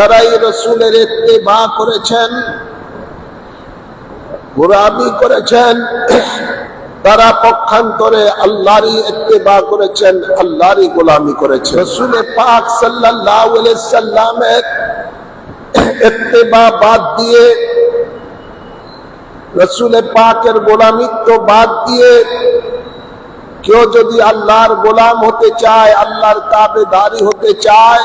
যারাই রসুলের ইত্তেবা করেছেন, গোলামি করেছেন, তারা পক্ষান্তরে আল্লাহরই ইত্তেবা করেছেন, আল্লাহরই গোলামি করেছেন। রসুলের পাক আলাইহি সাল্লামের ইত্তেবা বাদ দিয়ে রসুলের পাকের গোলামিত্ব বাদ দিয়ে, কেউ যদি আল্লাহর গোলাম হতে চায়, আল্লাহর তাবেদারি হতে চায়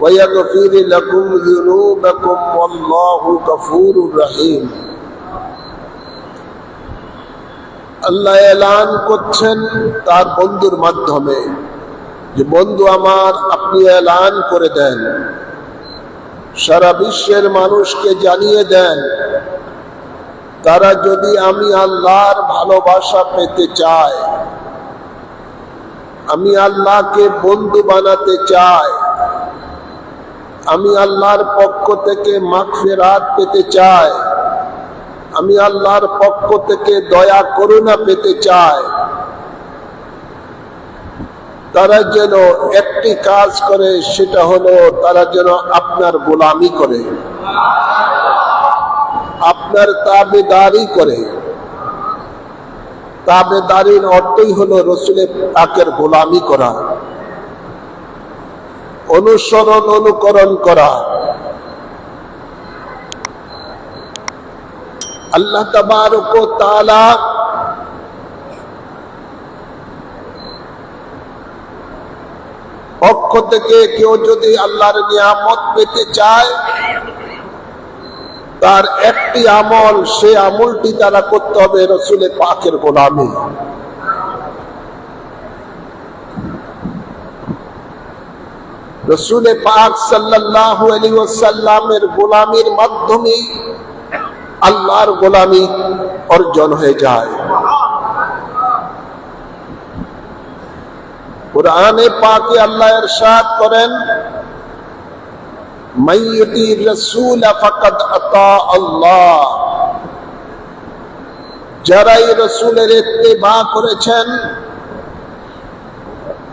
ويغفر لكم ذنوبكم والله غفور رحيم আল্লাহ এলান করছেন তার বন্ধুর মাধ্যমে যে বন্ধু আমার আপনি এলান করে দেন সারা বিশ্বের মানুষকে জানিয়ে দেন তারা যদি আমি আল্লাহর ভালোবাসা পেতে চায় আমি আল্লাহকে বন্ধু বানাতে চাই আমি আল্লাহর পক্ষ থেকে মাগফিরাত পেতে চাই। আমি আল্লাহর পক্ষ থেকে দয়া করুণা পেতে চাই। তারা যেন একটি কাজ করে, সেটা হলো তারা যেন আপনার গোলামি করে, আপনার তাবেদারি করে। তাবেদারির অর্থই হলো রসুলের পাকের গোলামি করা। অনুসরণ, অনুকরণ করা। আল্লাহ ও পক্ষ থেকে কেউ যদি আল্লাহর নিয়ামত পেতে চায়, তার একটি আমল, সে আমলটি তারা করতে হবে রসুলের পাকের গোলামি। রসুলে পাক সাল্লাল্লাহু আলাইহি ওয়াসাল্লামের গোলামির মাধ্যমে আল্লাহর গোলামি অর্জন হয়ে যায়। কোরআনে পাকে আল্লাহ ইরশাদ করেন মাইয়ুতি রাসূল ফাকাদ আতা আল্লাহ। যারাই রসুলের ইত্তেবা করেছেন,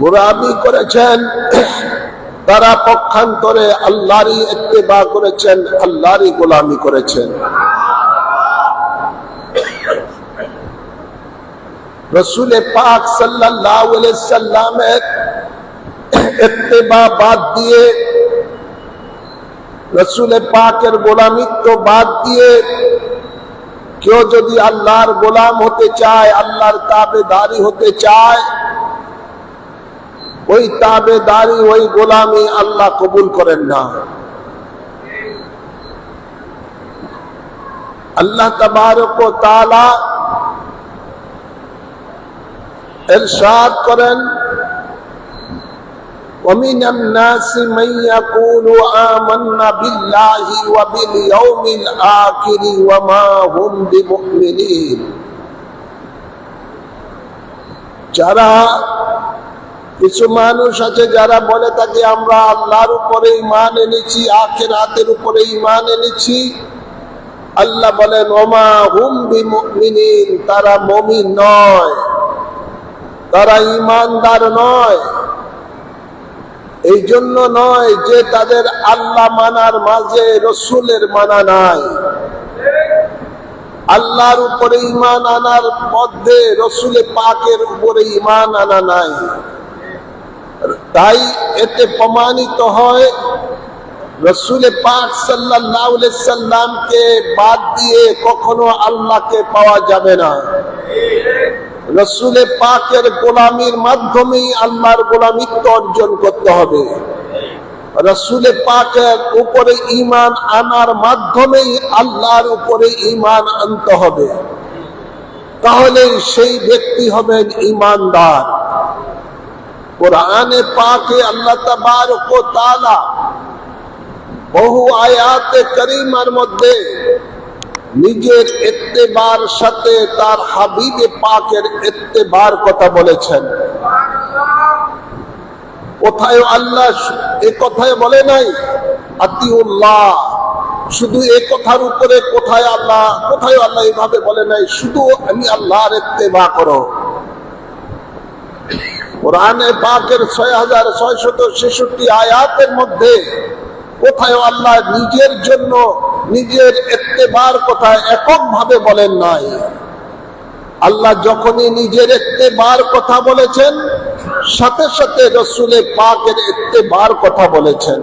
গোলামি করেছেন তারা পক্ষান্তরে আল্লাহরই ইত্তেবা করেছেন, আল্লাহরই গোলামি করেছেন। রসুল পাক সাল্লামের ইত্তেবা বাদ দিয়ে, রসুল পাকের গোলামিত্ব বাদ দিয়ে, কেউ যদি আল্লাহর গোলাম হতে চায়, আল্লাহর তাবেদারি হতে চায় ওই তাবেদারি ওই গোলামি আল্লাহ কবুল করেন না আল্লাহ তবারক ও তাআলা ইরশাদ করেন ومن الناس من يقول آمنا بالله وباليوم الآخر وما هم بمؤمنين যারা কিছু মানুষ আছে যারা বলে থাকে, আমরা আল্লাহর উপরে ইমান এনেছি আখের হাতের উপরে ইমান এনেছি। আল্লাহ বলেন, ওমা হুম বিমিন তারা মমিন নয়। তারা ইমানদার নয়। এই জন্য নয় যে তাদের আল্লাহ মানার মাঝে রসুলের মানা নাই। আল্লাহর উপরে ইমান আনার মধ্যে রসুলের পাকের উপরে ইমান আনা নাই। তাই এতে প্রমাণিত হয় রসুল পাক সাল্লাহ সাল্লামকে বাদ দিয়ে কখনো আল্লাহকে পাওয়া যাবে না। রসুলে পাকের গোলামির মাধ্যমেই আল্লাহর গোলামিত্ব অর্জন করতে হবে। রসুলে পাকের উপরে ইমান আনার মাধ্যমেই আল্লাহর উপরে ইমান আনতে হবে। তাহলে সেই ব্যক্তি হবেন ইমানদার কোরআনে পাকে আল্লাহ তাবারক বহু আয়াতে করিমার মধ্যে নিজের এত্তেবার সাথে তার হাবিবে পাকের এত্তেবার কথা বলেছেন। কোথায় আল্লাহ এ কথায় বলে নাই, আতিউল্লাহ, শুধু এ কথার উপরে কোথায় আল্লাহ কোথায় আল্লাহ এইভাবে বলে নাই, শুধু আমি আল্লাহর ইত্তেবা করো। কোরআনে পাকের ছয় হাজার ছয়শত ছেষট্টি আয়াতের মধ্যে কোথায় আল্লাহ নিজের জন্য নিজের এত্তেবার কথা এককভাবে বলেন নাই? আল্লাহ যখনই নিজের এত্তেবার কথা বলেছেন, সাথে সাথে রসুলে পাকের এত্তেবার কথা বলেছেন।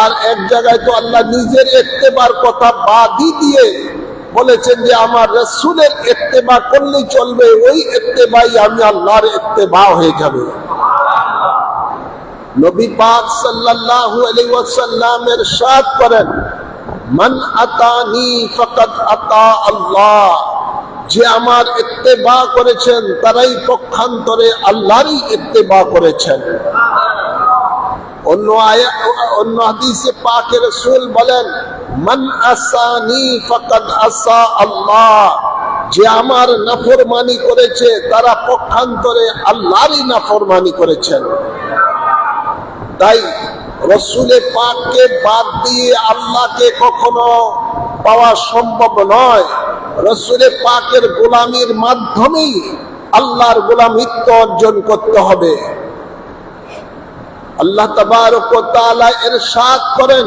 আর এক জায়গায় তো আল্লাহ নিজের এত্তেবার কথা বাদই দিয়ে বলেছেন যে, আমার রসুলের এত্তেবা করলেই চলবে, ওই এত্তেবাই আমি আল্লাহর এত্তেবা হয়ে যাবে। নবী পাক সাল্লাল্লাহু আলাইহি ওয়াসাল্লামের সাথ করেন, মান আতানি ফাকাদ আতা আল্লাহ। যে আমার ইত্তেবা করেছেন, তারাই পক্ষান্তরে আল্লাহরই ইত্তেবা করেছেন। অন্য আয়া অন্য হাদিসে বলেন যে আমার নাফরমানি করেছে, তারা পক্ষান্তরে আল্লাহরই নাফরমানি করেছেন। তাই পাককে বাদ দিয়ে আল্লাহকে কখনো পাওয়া সম্ভব নয়। রসুলে পাকের গোলামির মাধ্যমেই আল্লাহর গোলামিত্ব অর্জন করতে হবে। আল্লাহ তাআলা এর সাথ করেন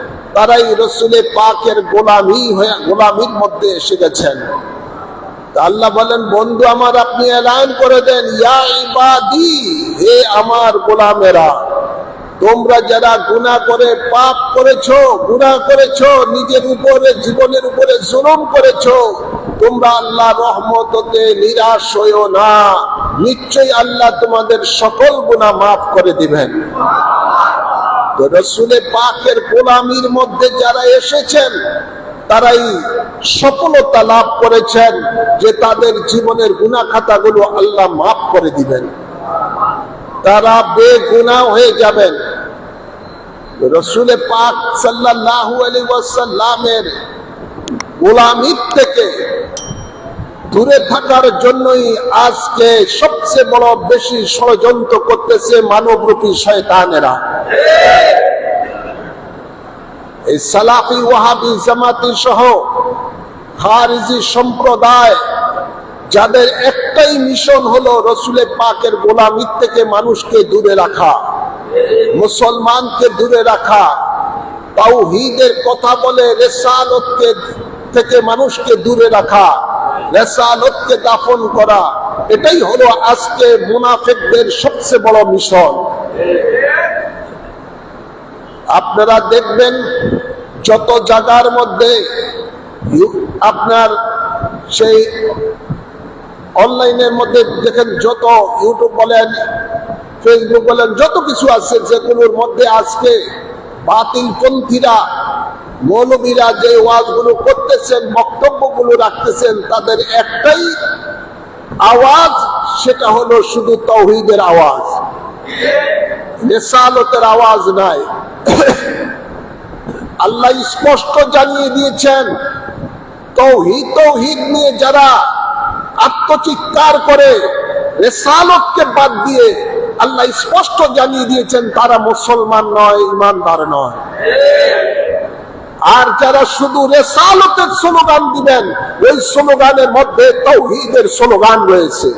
তারাই রসুলে পাকের গোলামি হয়ে, গোলামির মধ্যে এসে গেছেন। আল্লাহ বলেন, বন্ধু আমার, আপনি এলান করে দেন হে আমার গোলামেরা, তোমরা যারা গুনাহ করে, পাপ করেছ, গুনাহ করেছ, নিজের উপরে, জীবনের উপরে জুলুম করেছ, তোমরা আল্লাহ রহমততে নিরাশ হইও না। নিশ্চয়ই আল্লাহ তোমাদের সকল গুনাহ মাফ করে দিবেন। রসুলে পাকের গোলামির মধ্যে যারা এসেছেন, তারাই সফলতা লাভ করেছেন যে তাদের জীবনের গুনা খাতাগুলো আল্লাহ মাফ করে দিবেন। তারা বেগুনা হয়ে যাবেন। রসুলে পাক সাল্লাল্লাহু আলাইহি ওয়াসাল্লামের গোলামির থেকে দূরে থাকার জন্যই আজকে সবচেয়ে বড় বেশি ষড়যন্ত্র করতেছে মানবরূপী শয়তানেরা। এই সালাফি ওয়াহাবি জামাতি সহ খারিজি সম্প্রদায়, যাদের একটাই মিশন হলো রসুলের পাকের গোলামির থেকে মানুষকে দূরে রাখা, মুসলমানকে দূরে রাখা, তাওহীদের কথা বলে রেসালতকে থেকে মানুষকে দূরে রাখা। রেসালতকে দাফন করা, এটাই হলো আজকে মুনাফিকদের সবচেয়ে বড় মিশন। আপনারা দেখবেন, যত জায়গার মধ্যে আপনার সেই অনলাইনের মধ্যে দেখেন, যত ইউটিউব বলেন, ফেসবুক বলেন, যত কিছু আছে, যেগুলোর মধ্যে আজকে বাতিল পন্থীরা মৌলবীরা যে ওয়াজগুলো করতেছেন, বক্তব্যগুলো রাখতেছেন, তাদের একটাই আওয়াজ, সেটা হলো শুধু তৌহিদের আওয়াজ। রেসালতের আওয়াজ নাই। আল্লাহ স্পষ্ট জানিয়ে দিয়েছেন তৌহিদ তৌহিদ নিয়ে যারা আত্মচিৎকার করে, রেসালতকে বাদ দিয়ে আল্লাহ স্পষ্ট জানিয়ে দিয়েছেন, তারা মুসলমান নয়, ইমানদার নয়। আর যারা শুধু রেসালতের স্লোগান দিবেন, ওই স্লোগানের মধ্যে তৌহিদের স্লোগান রয়েছে।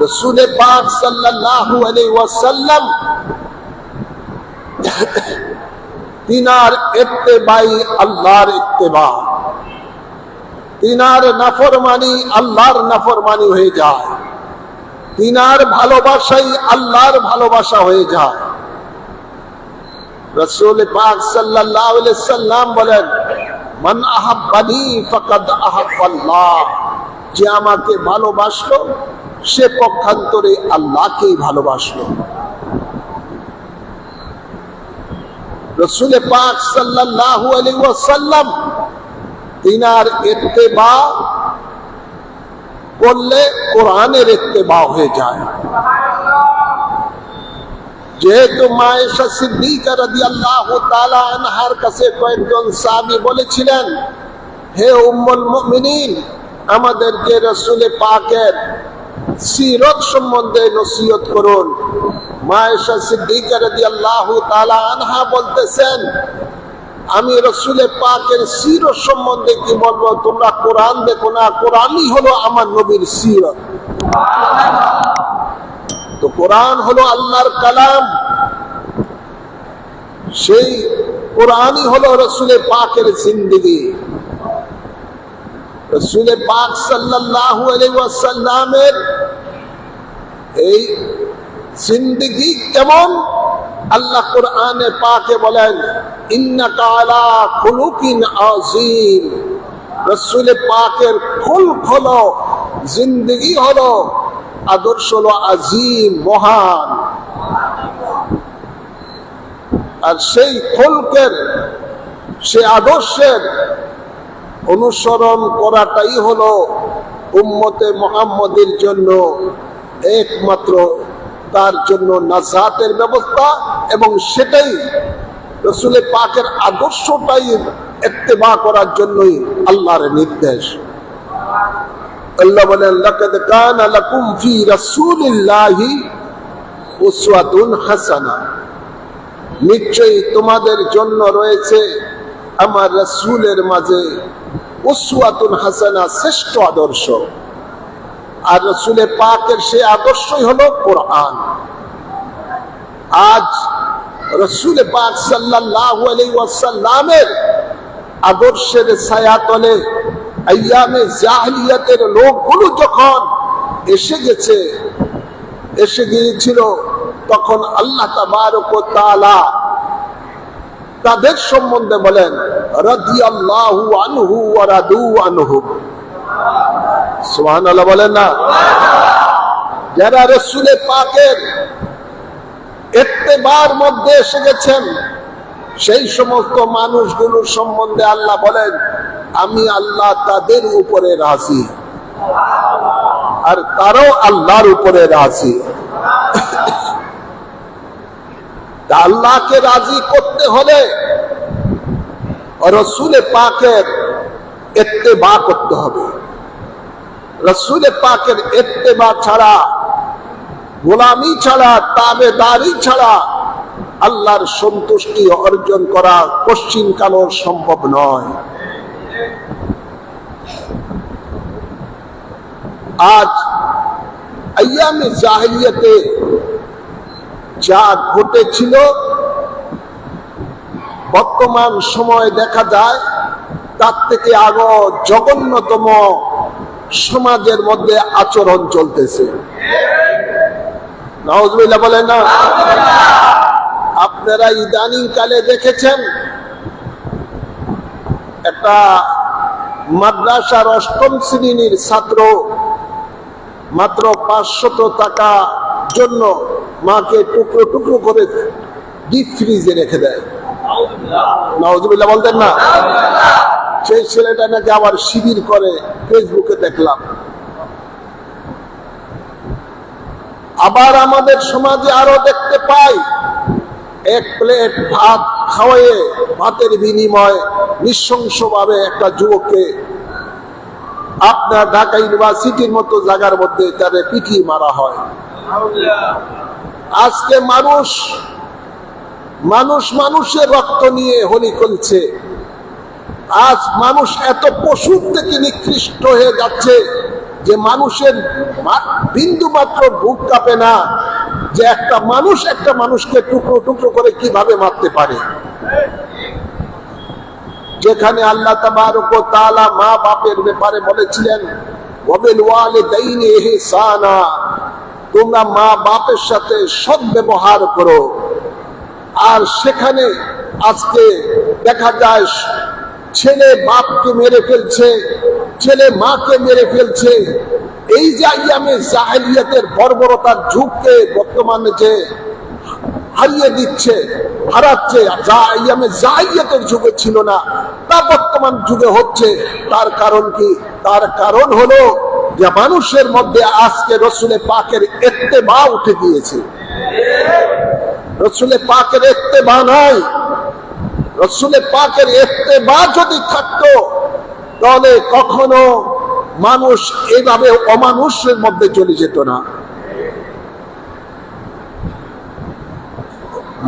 রসুলে পাক সাল্লাল্লাহু আলাইহি ওয়াসাল্লাম তিনার ইত্তেবাই আল্লাহর ইত্তেবা। তিনার নাফরমানি আল্লাহর নাফরমানি হয়ে যায়। তিনার ভালোবাসাই আল্লাহর ভালোবাসা হয়ে যায়। রসুল পাক সাল্লাল্লাহু আলাইহি সাল্লাম ওয়াসাল্লাম তিনার ইত্তেবা করলে কোরআনের ইত্তেবা হয়ে যায়। যেহেতু মায়েশা সিদ্দিকা রাদিয়াল্লাহু তাআলা আনহার কাছে কয়েকজন সাহাবী বলেছিলেন, হে উম্মুল মুমিনিন আমাদেরকে রসুলে পাকের সিরত সম্বন্ধে নসিহত করুন। মায়েশা সিদ্দিকা রাদিয়াল্লাহু তালা আনহা বলতেছেন আমি রসুলে পাকের সিরত সম্বন্ধে কি বলব? তোমরা কোরআন দেখো না? কোরআনই হলো আমার নবীর সিরত। তো কোরআন হলো আল্লাহর কালাম। সেই কোরআনই হলো রসুলে পাকের জিন্দগি। রসুলে পাক সাল্লাল্লাহু আলাইহি ওয়াসাল্লামের এই জিন্দগি কেমন? আল্লাহ কোরআনে পাকে বলেন আযীম। রসুলে পাকের খুলক হলো, জিন্দগি হলো, আদর্শ হলো আজিম মহান। আর সেই খোলকের সে আদর্শের অনুসরণ করাটাই হলো উম্মতে মোহাম্মদের জন্য একমাত্র তার জন্য নাজাতের ব্যবস্থা এবং সেটাই রসুলের পাকের আদর্শটাই ইত্তেবা করার জন্যই আল্লাহর নির্দেশ। আল্লাহ বলেন, লাকাদ কানা লাকুম ফি রাসূলিল্লাহি উসওয়াতুন হাসানা। নিশ্চয়ই তোমাদের জন্য রয়েছে আমার রাসূলের মাঝে উসওয়াতুন হাসানা শ্রেষ্ঠ আদর্শ। আর রসুলের পাকের সেই আদর্শই হলো কোরআন। আজ রসুল পাক আলাইহি ওয়াসাল্লামের আদর্শের ছায়াতলে আইয়ামে জাহলিয়াতের লোকগুলো যখন এসে গেছে, এসে গিয়েছিল, তখন আল্লাহ তাবারক ও তাআলা তাদের সম্বন্ধে বলেন, রাদিয়াল্লাহু আনহু ওয়া রাদু আনহু। সুবহানাল্লাহ বলেন না। যারা রসুলের পাকের এত্তেবার মধ্যে এসে গেছেন, সেই সমস্ত মানুষগুলোর সম্বন্ধে আল্লাহ বলেন, আমি আল্লাহ তাদের উপরে রাজি। আর তারাও আল্লাহর উপরে রাজি। আল্লাহকে রাজি করতে হলে রসুলে পাকের এত্তেবা করতে হবে। রসুলে পাকের এত্তেবা ছাড়া, গোলামি ছাড়া, তাবেদারি ছাড়া আল্লাহর সন্তুষ্টি অর্জন করা পশ্চিম কালো সম্ভব নয়। আজ আয়ামে জাহিলিয়াতে যা ঘটেছিল, বর্তমান সময় দেখা যায়, তার থেকে আরও জঘন্যতম সমাজের মধ্যে আচরণ চলতেছে। বলেন না? আপনারা ইদানিং কালে দেখেছেন, একটা মাদ্রাসার অষ্টম শ্রেণির ছাত্র মাত্র পাঁচশত টাকা জন্য মাকে টুকরো টুকরো করে ডিপ ফ্রিজে রেখে দেয়। নওয়াজবিল্লা বলতেন না? সেই ছেলেটা নাকি আবার শিবির করে ফেসবুকে দেখলাম। আবার আমাদের সমাজে আরও দেখতে পাই, এক প্লেট ভাত খাওয়াইয়ে ভাতের বিনিময় নৃশংসভাবে একটা যুবককে আপনার ঢাকা ইউনিভার্সিটির মতো জায়গার মধ্যে তাদের পিটিয়ে মারা হয়। আজকে মানুষ মানুষ মানুষের রক্ত নিয়ে হোলি খুলছে। আজ মানুষ এত পশুর থেকে নিকৃষ্ট হয়ে যাচ্ছে যে মানুষের বিন্দু মাত্র বুক কাঁপে না যে একটা মানুষ একটা মানুষকে টুকরো টুকরো করে কীভাবে মারতে পারে। যেখানে আল্লাহ মা বাপের ব্যাপারে বলেছিলেন তোমরা মা বাপের সাথে সৎ ব্যবহার করো। আর সেখানে আজকে দেখা যায় ছেলে বাপকে মেরে ফেলছে, ছেলে মাকে মেরে ফেলছে। এই যে আইয়ামে জাহেলিয়াতের বর্বরতার যুগকে বর্তমানে যে হারিয়ে দিচ্ছে, হারাচ্ছে যা আইয়ামে জাহিয়াতের যুগে ছিল না, তা বর্তমান যুগে হচ্ছে। তার কারণ কি? তার কারণ হলো যে মানুষের মধ্যে আজকে রসুলে পাকের এত্তেবা উঠে গিয়েছে। রসুলে পাকের এত্তেবা নাই। রসুলে পাকের এত্তেবা যদি থাকতো, তাহলে কখনো মানুষ এইভাবে অমানুষের মধ্যে চলে যেত না।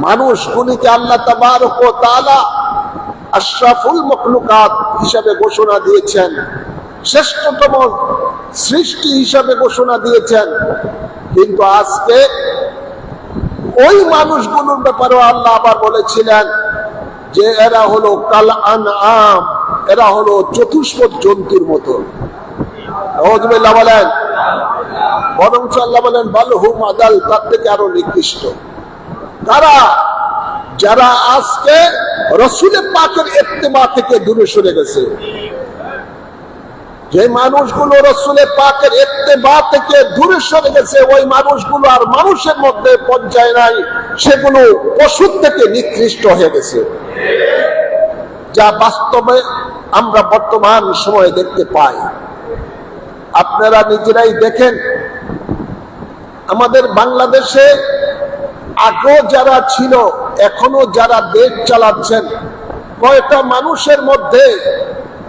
মানুষ গুলিকে আল্লাহ তাবারক ও তাআলা আশরাফুল মখলুকাত হিসাবে ঘোষণা দিয়েছেন, শ্রেষ্ঠতম সৃষ্টি হিসাবে ঘোষণা দিয়েছেন। কিন্তু আজকে ওই মানুষগুলোর ব্যাপারেও আল্লাহ আবার বলেছিলেন যে এরা হলো কাল আন আম এরা হলো চতুষ্পদ জন্তুর মতো। বলেন, বরং আল্লাহ বলেন, বালহুম আদাল, তার থেকে আরও নিকৃষ্ট। তারা, যারা আজকে রসুলের পাকের এর্তেমা থেকে দূরে সরে গেছে যে মানুষগুলো রসুলে পাকের বা থেকে দূরে সরে গেছে, ওই মানুষগুলো আর মানুষের মধ্যে পর্যায়ে নাই, সেগুলো পশুর থেকে নিকৃষ্ট হয়ে গেছে। যা বাস্তবে আমরা বর্তমান সময়ে দেখতে পাই। আপনারা নিজেরাই দেখেন, আমাদের বাংলাদেশে আগেও যারা ছিল এখনও যারা দেশ চালাচ্ছেন, কয়টা মানুষের মধ্যে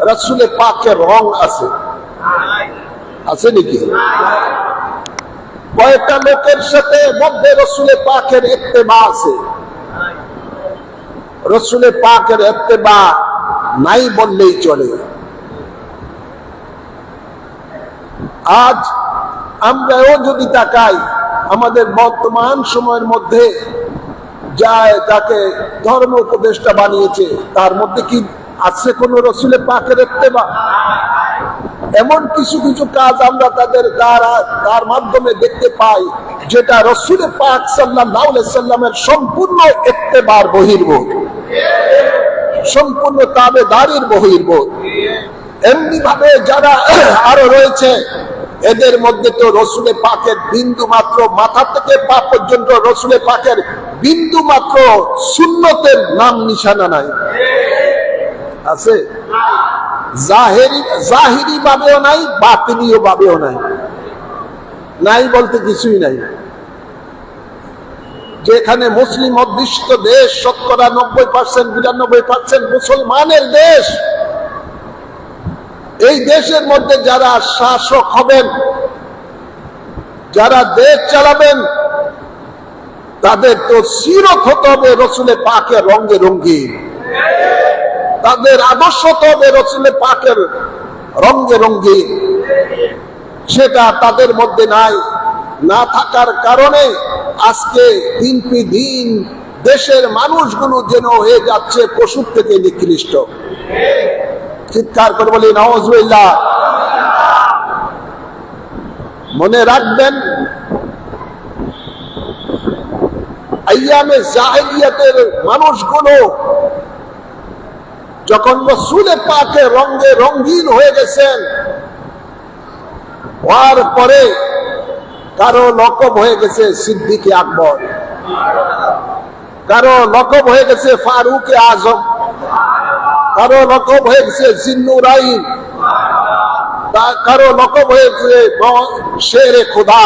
রসুলে পাকের রং আছে। আছে নাকি? কয়েকটা লোকের সাথে মধ্যে রসুলে পাকের এত্তেবা আছে। রসুলে পাকের এত্তেবা নাই বললেই চলে। আজ আমরাও যদি তাকাই, আমাদের বর্তমান সময়ের মধ্যে যায় তাকে ধর্ম উপদেষ্টা বানিয়েছে, তার মধ্যে কি আছে কোন রসুলে পাকে দেখতে বা এমন কিছু কিছু কাজ আমরা তাদের দ্বারা তার মাধ্যমে দেখতে পাই, যেটা রসুলে পাক সাল্লাম সাল্লামের সম্পূর্ণ একতেবার বহির্ভূত। সম্পূর্ণ তাবে দাঁড়ির বহির্ভূত। এমনি ভাবে যারা আরও রয়েছে, এদের মধ্যে তো রসুলে পাকের বিন্দু মাত্র মাথা থেকে পা পর্যন্ত রসুলে পাকের বিন্দু মাত্র সুন্নতের নাম নিশানা নাই। আছে? জাহেরি ভাবেও নাই, বাতিনীয় ভাবেও নাই। নাই বলতে কিছুই নাই। যেখানে মুসলিম অধ্যুষিত দেশ, শতকরা নব্বই পার্সেন্ট বিরানব্বই পার্সেন্ট মুসলমানের দেশ, এই দেশের মধ্যে যারা শাসক হবেন, যারা দেশ চালাবেন, তাদের তো সিরত হতে হবে রসুলের পাকে রঙ্গে রঙ্গিন তাদের আদর্শ হতে হবে রসুলের পাকের রঙ্গে সেটা তাদের মধ্যে নাই, না থাকার কারণে আজকে দিন পি দিন দেশের মানুষগুলো যেন হয়ে যাচ্ছে পশুর থেকে নিকৃষ্ট। চিৎকার করে বলি নওয়াজ মনে রাখবেন, আইয়ামে জাহেলিয়াতের মানুষগুলো যখন রসুলে পাকে রঙ্গে রঙ্গিন হয়ে গেছেন, হওয়ার পরে কারও লকব হয়ে গেছে সিদ্দিকে আকবর, কারও লকব হয়ে গেছে ফারুকে আজম, কারও লকব হয়ে গেছে জিন্নুরাইন কারও লকব হয়ে গেছে শেরে খোদা,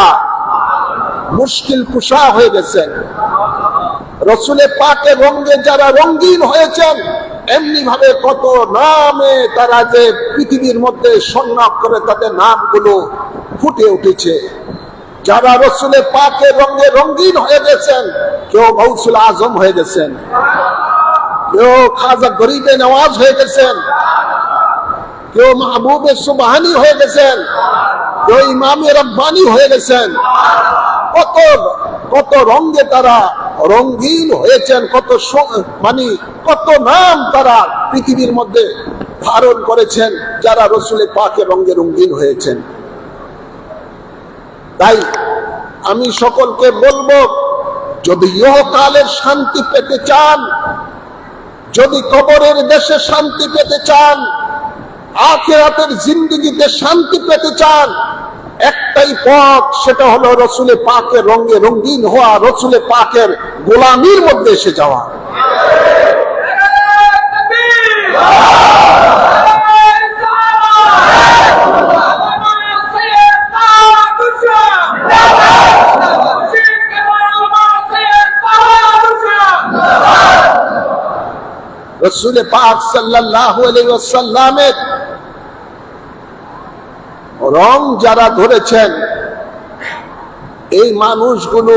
মুশকিল কুশা হয়ে গেছেন। রসুলে পাকে রঙ্গে যারা রঙ্গিন হয়েছেন এমনি ভাবে কত নামে তারা যে পৃথিবীর মধ্যে সন্ন্যাস করে তাদের নামগুলো ফুটে উঠেছে। যারা রসুলে পাকে রঙে রঙিন হয়ে গেছেন, কেউ গৌসুল আজম হয়ে গেছেন, কেউ খাজা গরিবে নওয়াজ হয়ে গেছেন, কেউ মাহবুবে সুবাহানি হয়ে গেছেন, কেউ ইমামে রব্বানি হয়ে গেছেন। কত কত রঙে তারা রঙ্গিন হয়েছেন, কত মানে কত নাম তারা পৃথিবীর মধ্যে ধারণ করেছেন, যারা রসুলে পাকে রঙে রঙ্গিন হয়েছেন। তাই আমি সকলকে বলব, যদি ইহকালের শান্তি পেতে চান, যদি কবরের দেশে শান্তি পেতে চান, আখেরাতের জিন্দিগিতে শান্তি পেতে চান একটাই পথ, সেটা হলো রসুলে পাকের রঙে রঙিন হওয়া, রসুলে পাকের গোলামির মধ্যে এসে যাওয়া। রসুলে পাক সাল্লাল্লাহু আলাইহি ওয়াসাল্লামের রং যারা ধরেছেন, এই মানুষগুলো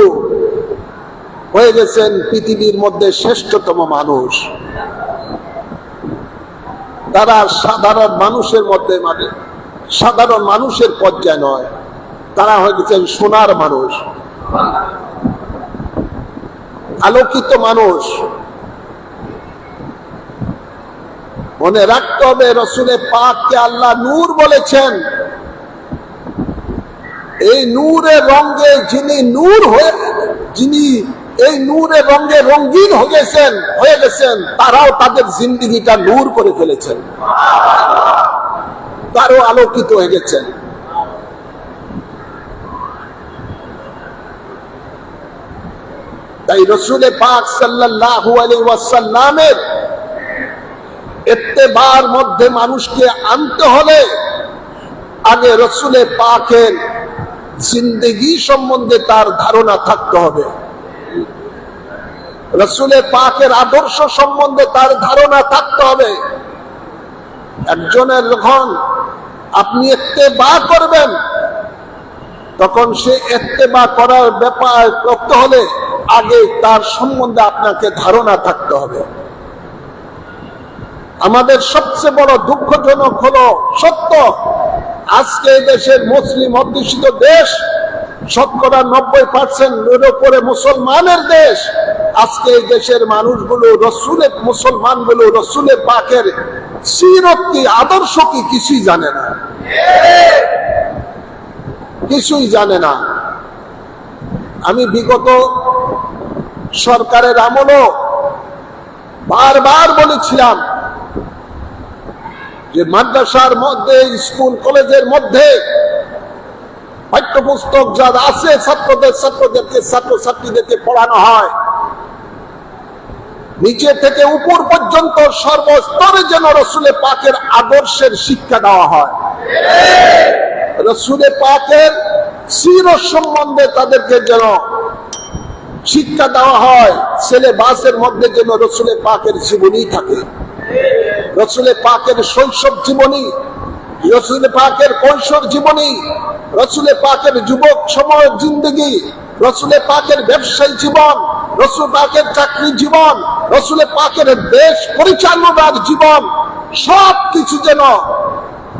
হয়ে গেছেন পৃথিবীর মধ্যে শ্রেষ্ঠতম মানুষ। তারা সাধারণ মানুষের মধ্যে মানে সাধারণ মানুষের পর্যায়ে নয়, তারা হয়ে গেছেন সোনার মানুষ। আলোকিত মানুষ। মনে রাখতে হবে রসুলে পাককে আল্লাহ নূর বলেছেন। এই নূরের রঙে যিনি নূর হয়ে, যিনি এই নূরের রঙে রঙিন হয়ে গেছেন হয়ে গেছেন, তারাও তাদের জিন্দিগিটা নূর করে ফেলেছেন। তারও আলোকিত হয়ে গেছেন। তাই রসুলে পাক সাল্লাল্লাহু আলাইহি ওয়াসাল্লামের এত্তেবার মধ্যে মানুষকে আনতে হলে আগে রসুলে পাকের জিন্দগি সম্বন্ধে তার ধারণা থাকতে হবে। রসুলে পাকের আদর্শ সম্বন্ধে তার ধারণা থাকতে হবে। একজনের যখন আপনি এতে বা করবেন, তখন সে এত্তেবা করার ব্যাপার করতে হলে আগে তার সম্বন্ধে আপনাকে ধারণা থাকতে হবে। আমাদের সবচেয়ে বড় দুঃখজনক হলো সত্য। আজকে দেশের মুসলিম অধ্যুষিত দেশ, শতকরা নব্বই পার্সেন্ট উপরে মুসলমানের দেশ। আজকে এই দেশের মানুষগুলো রসুলের মুসলমানগুলো রসুলের পাকের সিরত কি আদর্শ কি কিছুই জানে না। কিছুই জানে না। আমি বিগত সরকারের আমলও বারবার বলেছিলাম যে মাদ্রাসার মধ্যে, স্কুল, কলেজের মধ্যে পাঠ্যপুস্তক যা আছে, ছাত্রদের, ছাত্রদেরকে ছাত্র ছাত্রীদেরকে পড়ানো হয়। নিচে থেকে উপর পর্যন্ত সর্বস্তরে যেন রসুলে পাকের আদর্শের শিক্ষা দেওয়া হয়। রসুলে পাকের চির সম্বন্ধে তাদেরকে যেন শিক্ষা দেওয়া হয়, ছেলে বাসের মধ্যে যেন রসুলে পাকের জীবনী থাকে। রসুলে পাকের শৈশব জীবনী, রসুলে পাকের কৈশোর জীবনী, রসুলে পাকের যুবক সময় জিন্দগি, রসুলে পাকের ব্যবসায়ী জীবন, রসুল পাকের চাকরি জীবন, রসুলে পাকের দেশ পরিচালনার জীবন, সব কিছু যেন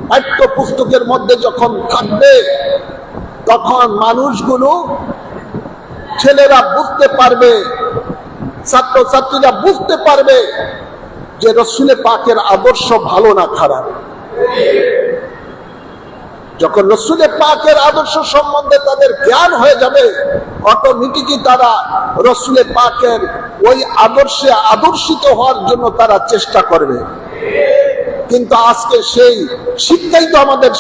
পাঠ্য পুস্তকের মধ্যে যখন থাকবে, তখন মানুষগুলো ছেলেরা বুঝতে পারবে, ছাত্রছাত্রীরা বুঝতে পারবে যে রসুলে পাকের আদর্শ ভালো না খারাপ? যখন রসুলে পাকের আদর্শ সম্বন্ধে তাদের জ্ঞান হয়ে যাবে, অটোমেটিকই তারা রসুলে পাকের ওই আদর্শে আদর্শিত হওয়ার জন্য তারা চেষ্টা করবে। কিন্তু আজকে সেই শিক্ষাই তো আমাদের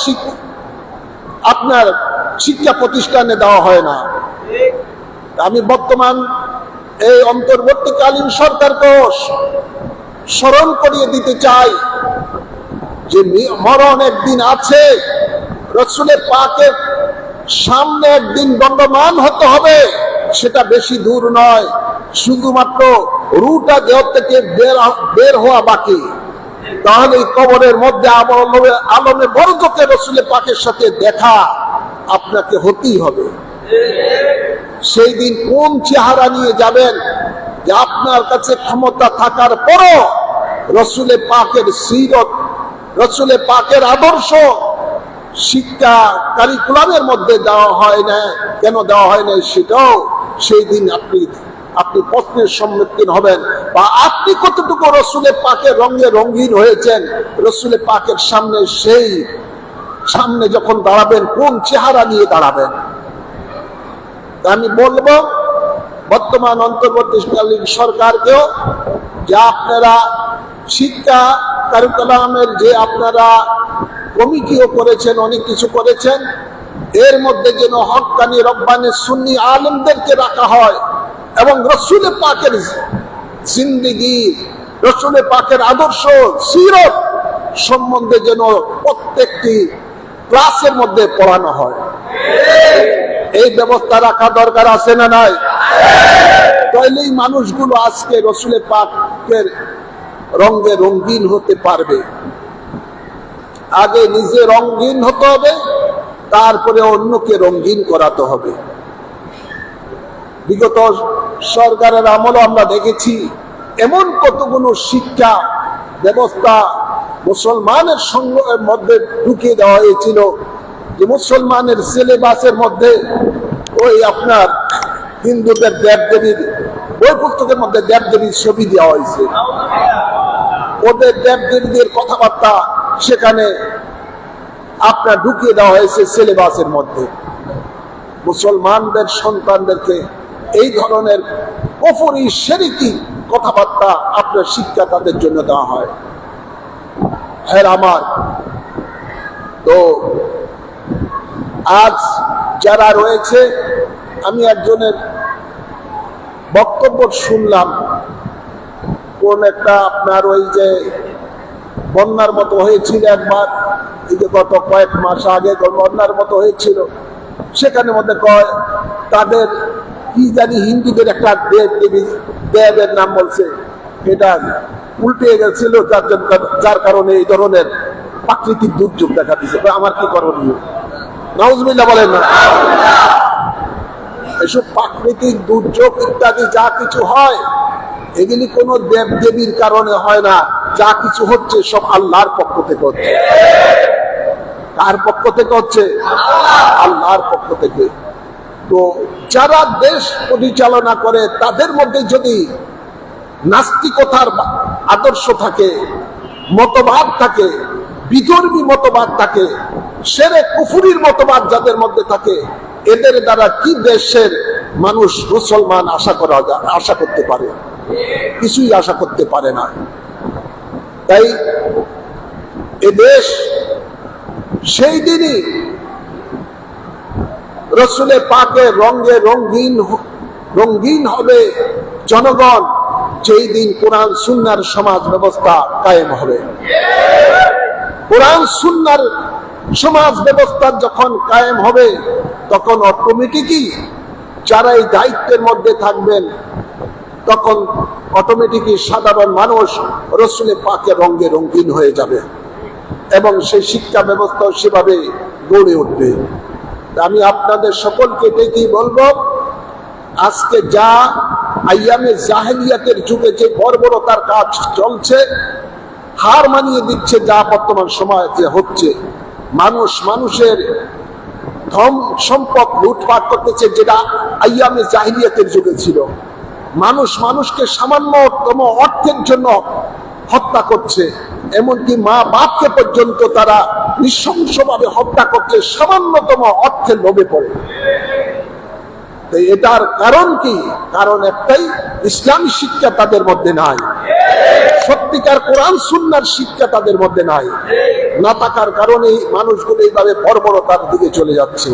আপনার শিক্ষা প্রতিষ্ঠানে দেওয়া হয় না। আমি বর্তমান এই অন্তর্বর্তীকালীন সরকারকে স্মরণ করিয়ে দিতে চাই যে মরণ একদিন আছে, রসুলের পাকের সামনে একদিন দণ্ডমান হতে হবে, সেটা বেশি দূর নয়, শুধুমাত্র রুটা দেহ থেকে বের বের হওয়া বাকি। তাহলে এই কবরের মধ্যে আলমে আলমে বর্গকে রসুলের পাকের সাথে দেখা আপনাকে হতেই হবে। সেই দিন কোন চেহারা নিয়ে যাবেন যে আপনার কাছে ক্ষমতা থাকার পরও রসুলে পাকের সিরত, রসুলে পাকের আদর্শ শিক্ষা কারিকুলামের মধ্যে দেওয়া হয় না। কেন দেওয়া হয় না সেটাও সেই দিন আপনি আপনি প্রশ্নের সম্মুখীন হবেন। বা আপনি কতটুকু রসুলে পাকের রঙে রঙিন হয়েছেন, রসুলে পাকের সামনে সেই, সামনে যখন দাঁড়াবেন, কোন চেহারা নিয়ে দাঁড়াবেন? আমি বলব, বর্তমান অন্তর্বর্তীকালীন সরকারকেও যে আপনারা শিক্ষা কারিকুলামের যে আপনারা কমিটিও করেছেন, অনেক কিছু করেছেন, এর মধ্যে যেন হকানি রব্বানি, সুন্নি আলমদেরকে রাখা হয় এবং রসুলে পাকের জিন্দিগি, রসুলে পাকের আদর্শ, সিরত সম্বন্ধে যেন প্রত্যেকটি ক্লাসের মধ্যে পড়ানো হয়। এই ব্যবস্থা রাখা দরকার আছে না নাই? তাইলেই মানুষগুলো আজকে রসুলে পাকের রঙে রঙিন হতে পারবে। আগে নিজে রঙিন হতে হবে, তারপরে অন্যকে রঙিন করাতে হবে। বিগত সরকারের আমলও আমরা দেখেছি, এমন কতগুলো শিক্ষা ব্যবস্থা মুসলমানের সঙ্গের মধ্যে ঢুকিয়ে দেওয়া হয়েছিল যে মুসলমানের সিলেবাসের মধ্যে ওই আপনার হিন্দুদের দেব দেবীর বই পুস্তকের মধ্যে দেব দেবীর ছবি দেওয়া হয়েছে। ওদের দেব দেবীদের কথাবার্তা সেখানে আপনার ঢুকিয়ে দেওয়া হয়েছে সিলেবাসের মধ্যে। মুসলমানদের সন্তানদেরকে এই ধরনের কফরি, সেরিকি কথাবার্তা আপনার শিক্ষা তাদের জন্য দেওয়া হয়। হ্যাঁ আমার। তো আজ যারা রয়েছে, আমি একজনের বক্তব্য শুনলাম। কোন একটা আপনার ওই যে বন্যার মতো হয়েছিল একবার। এই যে গত কয়েক মাস আগে বন্যার মতো হয়েছিল, সেখানে মধ্যে কয়, তাদের কি জানি হিন্দুদের একটা দেব দেবী, দেবের নাম বলছে, এটা উল্টে গেছিল, যার জন্য যার কারণে এই ধরনের প্রাকৃতিক দুর্যোগ দেখা দিচ্ছে আমার কি করণীয়? নাউজবিল্লা বলেন না। এসব প্রাকৃতিক দুর্যোগ ইত্যাদি যা কিছু হয় এগুলি কোনো দেব দেবীর কারণে হয় না। যা কিছু হচ্ছে সব আল্লাহর পক্ষ থেকে হচ্ছে। কার পক্ষ থেকে হচ্ছে? আল্লাহর পক্ষ থেকে। তো যারা দেশ পরিচালনা করে, তাদের মধ্যে যদি নাস্তিকতার আদর্শ থাকে, মতবাদ থাকে, বিধর্মী মতবাদ থাকে, সেরে কুফুরির মতবাদ যাদের মধ্যে থাকে, এদের দ্বারা কি দেশের মানুষ মুসলমান আশা করা যায়, আশা করতে পারে? কিছুই আশা করতে পারে না। তাই এ দেশ সেই দিনই রসুলে পাকে রঙে রঙিন রঙিন হবে জনগণ, যেই দিন কোরআন সুন্নার সমাজ ব্যবস্থা কায়েম হবে। কোরআন সুন্নার সমাজ ব্যবস্থা যখন কায়েম হবে, তখন অটোমেটিকই যারা এই দায়িত্বের মধ্যে থাকবেন তখন অটোমেটিকই সাধারণ মানুষ রসুলে পাকে রঙে রঙিন হয়ে যাবে এবং সেই শিক্ষা ব্যবস্থাও সেভাবে গড়ে উঠবে। আমি আপনাদের সকলকে দেখি বলব, আজকে যা আইয়ামে জাহেলিয়াতের যুগে যে বর্বরতার কাজ চলছে, হার মানিয়ে দিচ্ছে যা বর্তমান সময়ে হচ্ছে। মানুষ মানুষের ধম সম্পদ লুটপাট করতেছে যেটা আইয়ামে জাহিলিয়াতের যুগে ছিল। মানুষ মানুষকে সামান্যতম অর্থের জন্য হত্যা করছে, এমনকি মা বাপকে পর্যন্ত তারা নৃশংসভাবে হত্যা করছে, সামান্যতম অর্থের লোভে পড়ে। এটার কারণ কি? কারণ একটাই, ইসলামী শিক্ষা তাদের মধ্যে নাই। সত্যিকার কোরআন, সুন্নার শিক্ষা তাদের মধ্যে নাই। না থাকার কারণেই মানুষগুলো এইভাবে বর্বরতার দিকে চলে যাচ্ছে।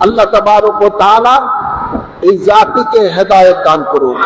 আল্লাহ তাবার এই জাতিকে হেদায়ত দান করুন